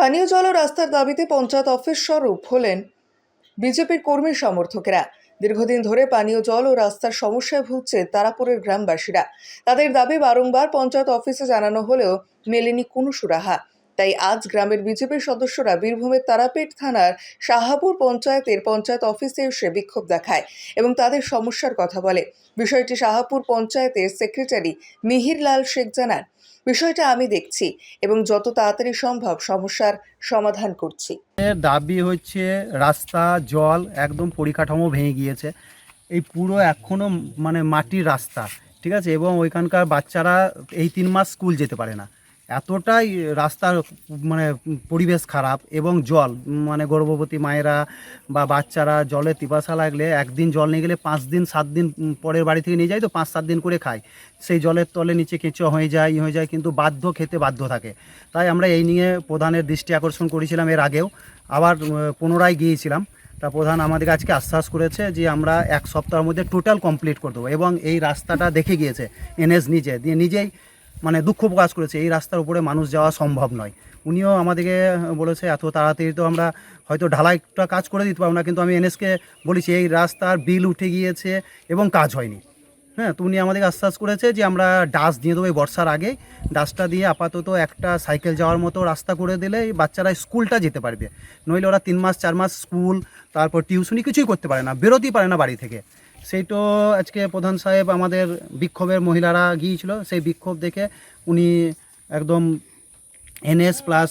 পানীয় জল ও রাস্তার দাবিতে পঞ্চায়েত অফিস স্বরূপ হলেন বিজেপির কর্মী সমর্থকেরা। দীর্ঘদিন ধরে পানীয় জল ও রাস্তার সমস্যায় ভুগছে তারাপুরের গ্রামবাসীরা। তাদের দাবি বারংবার পঞ্চায়েত অফিসে জানানো হলেও মেলেনি কোনো সুরাহা। তাই আজ গ্রামের বিজেপির সদস্যরা বীরভূমের তারাপীঠ থানার শাহাপুর পঞ্চায়েতের পঞ্চায়েত অফিসে এসে বিক্ষোভ দেখায় এবং তাদের সমস্যার কথা বলে। বিষয়টি শাহাপুর পঞ্চায়েতের সেক্রেটারি মিহির লাল শেখ জানান। বিষয়টা আমি দেখছি এবং যত তাড়াতাড়ি সম্ভব সমস্যার সমাধান করছি। দাবি হচ্ছে রাস্তা, জল একদম পরিকাঠামো ভেঙে গিয়েছে। এই পুরো এখনও মানে মাটির রাস্তা, ঠিক আছে? এবং ওইখানকার বাচ্চারা এই তিন মাস স্কুল যেতে পারে না। এতটাই রাস্তার মানে পরিবেশ খারাপ এবং জল মানে গর্ভবতী মায়েরা বা বাচ্চারা জলে পিপাসা লাগলে একদিন জল নিয়ে গেলে পাঁচ দিন, সাত দিন পরের বাড়ি থেকে নিয়ে যায় তো পাঁচ, সাত দিন করে খায়। সেই জলের তলে নিচে কেঁচো হয়ে যায় হয়ে যায়, কিন্তু বাধ্য খেতে বাধ্য থাকে। তাই আমরা এই নিয়ে প্রধানের দৃষ্টি আকর্ষণ করেছিলাম এর আগেও। আবার পুনরায় গিয়েছিলাম। তা প্রধান আমাদের আজকে আশ্বাস করেছে যে আমরা এক সপ্তাহের মধ্যে টোটাল কমপ্লিট করে দেবো এবং এই রাস্তাটা দেখে গিয়েছে, এনএস নিজে। দিয়ে নিজেই মানে দুঃখ প্রকাশ করেছে, এই রাস্তার উপরে মানুষ যাওয়া সম্ভব নয়। উনিও আমাদেরকে বলেছে, এত তাড়াতাড়ি তো আমরা হয়তো ঢালাইটা কাজ করে দিতে পারব না, কিন্তু আমি এনএসকে বলেছি, এই রাস্তার বিল উঠে গিয়েছে এবং কাজ হয়নি। হ্যাঁ তো উনি আমাদেরকে আশ্বাস করেছে যে আমরা ডাস দিয়ে দেবো এই বর্ষার আগে। ডাসটা দিয়ে আপাতত একটা সাইকেল যাওয়ার মতো রাস্তা করে দিলে বাচ্চারা স্কুলটা যেতে পারবে। নইলে ওরা তিন মাস, চার মাস স্কুল, তারপর টিউশনি কিছুই করতে পারে না, বেরোতেই পারে না বাড়ি থেকে। সেই তো আজকে প্রধান সাহেব আমাদের বিক্ষোভের মহিলারা গিয়েছিল, সেই বিক্ষোভ দেখে উনি একদম এনএস প্লাস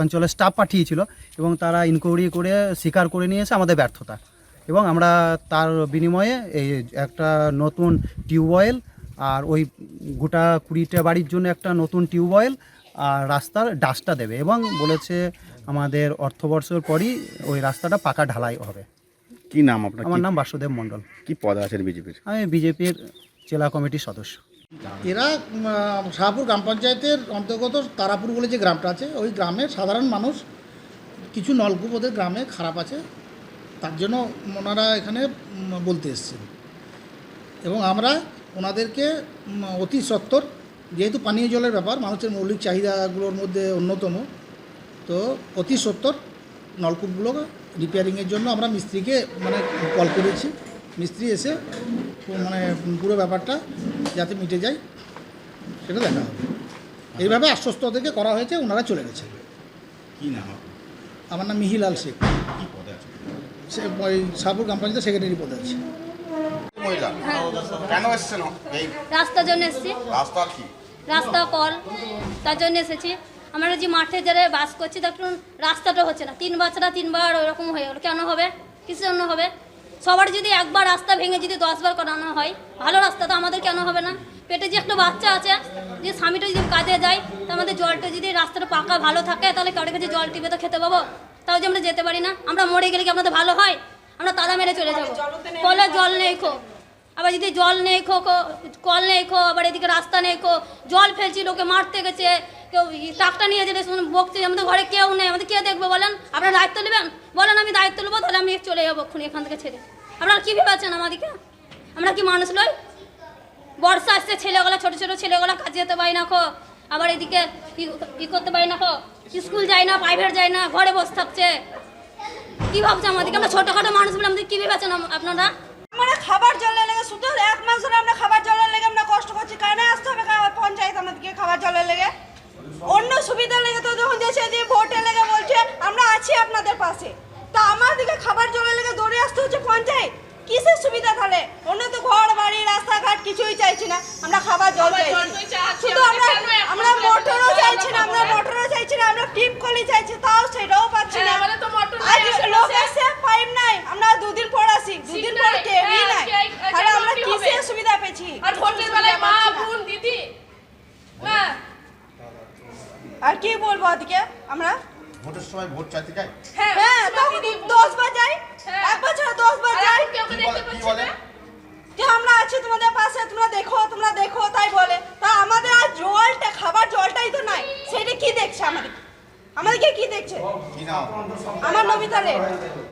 অঞ্চলের স্টাফ পাঠিয়েছিল এবং তারা ইনকোয়ারি করে, স্বীকার করে নিয়েছে আমাদের ব্যর্থতা। এবং আমরা তার বিনিময়ে এই একটা নতুন টিউবওয়েল আর ওই গোটা কুড়িটা বাড়ির জন্য একটা নতুন টিউবওয়েল আর রাস্তার ডাস্টটা দেবে এবং বলেছে আমাদের অর্থবর্ষের পরই ওই রাস্তাটা পাকা ঢালাই হবে। কি নাম আপনার? আমার নাম বাসুদেব মণ্ডল। কি পদ আছেন বিজেপির? আমি বিজেপির জেলা কমিটির সদস্য। এরা শাহপুর গ্রাম পঞ্চায়েতের অন্তর্গত তারাপুর বলে যে গ্রামটা আছে ওই গ্রামের সাধারণ মানুষ কিছু নলকূপ ওদের গ্রামে খারাপ আছে তার জন্য ওনারা এখানে বলতে এসছেন। এবং আমরা ওনাদেরকে অতি সত্বর যেহেতু পানীয় জলের ব্যাপার মানুষের মৌলিক চাহিদাগুলোর মধ্যে অন্যতম তো অতি সত্বর নলকূপগুলো রিপেয়ারিংয়ের জন্য আমরা মিস্ত্রিকে মানে কল করেছি। মিস্ত্রি এসে মানে পুরো ব্যাপারটা যাতে মিটে যায় সেটা দেখা হবে। এইভাবে আশ্বস্ত থেকে করা হয়েছে ওনারা চলে গেছে। কি নাম আমার নাম মিহিলাল শেখ। কি পদে আছে সে ওই গ্রাম পঞ্চায়েতের সেক্রেটারি পদে আছে। মহিলা কেন এসেছেন? রাস্তার জন্য এসেছি। কি? রাস্তা কল তার জন্য এসেছি। আমরা যে মাঠে যারা বাস করছি দেখুন রাস্তাটা হচ্ছে না। তিন বাচ্চারা তিনবার ওরকম হয়ে গেলো। কেন হবে? কিসের জন্য হবে? সবার যদি একবার রাস্তা ভেঙে যদি দশবার করানো হয়, ভালো রাস্তা, তো আমাদের কেন হবে না? পেটে যে একটা বাচ্চা আছে, যে স্বামীটা যদি কাজে যায় তো আমাদের জলটা যদি রাস্তাটা পাকা ভালো থাকে, তাহলে কারোর কাছে জল টিপে তো খেতে পাবো? তাও যে আমরা যেতে পারি না। আমরা মরে গেলে কি আমাদের ভালো হয়? আমরা তালা মেরে চলে যাব। কলে জল নেই খো। আবার যদি জল নেই খো কল নেই খো, আবার এদিকে রাস্তা নেই খো, জল ফেলছি, লোকে মারতে গেছে। কেউ ট্রাকটা নিয়ে যেতে শুনুন, বকছে, আমাদের ঘরে কেউ নেই, আমাদের কে দেখবে বলেন? আপনারা দায়িত্ব নেবেন? বলেন, আমি দায়িত্ব নেব, তাহলে আমি চলে যাব খুনি এখান থেকে ছেড়ে। আপনারা কী ভেবেছেন আমাদেরকে? আমরা কি মানুষ নয় বর্ষা আসছে, ছেলেগুলো, ছোটো ছোটো ছেলেগুলো কাজে যেতে পারি না, খো। আবার এদিকে ই- করতে পারি না, খো। স্কুল যায় না প্রাইভেট যায় না, ঘরে বসে থাকছে। কী ভাবছে আমাদেরকে? আমরা ছোটোখাটো মানুষ বলে আমাদের কী ভেবেছেন আপনারা? আমরা খাবার জলের লেগে শুধু এক মাস ধরে আমরা খাবার জলের লেগে আমরা কষ্ট করছি কেন আসতে হবে কা- পঞ্চায়েত আমাদেরকে খাবার জলের লেগে অন্য সুবিধা লেগে তো যখন দেশে যে ভোটে লেগে বলছে আমরা আছি পাশে তা আমাদেরকে খাবার জলের লেগে দৌড়ে আসতে হচ্ছে পঞ্চায়েত কিসের সুবিধা তাহলে অন্য তো ঘর বাড়ি রাস্তাঘাট কিছুই চাইছি না আমরা খাবার জল চাইছি শুধু আমরা আমরা মোটরও চাইছি না আমরা মোটরও চাইছি না আমরা টিপ কলি চাইছি তাও সেটাও পাচ্ছি না আজ লোক এসে পাইপ নাই আমরা দুদিন পর আসি দুদিন পর কেউই নাই তাহলে আমরা কিসের সুবিধা পেয়েছি আর ভোটের বেলায় মা বোন দিদি হ্যাঁ আর কি বলব আজকে আমরা ভোটের সময় ভোট চাইতে যায়? হ্যাঁ তখন দশ বার যাই হ্যাঁ। এক বছর বার যাই। কি বলে- যে আমরা আছি তোমাদের পাশে তোমরা দেখো তোমরা দেখো তাই বলে। তা আমাদের আর জলটা খাবার জলটাই তো নাই। সেটা কি দেখছে আমাদের? আমাদেরকে কি দেখছে? আমার নবিতা রে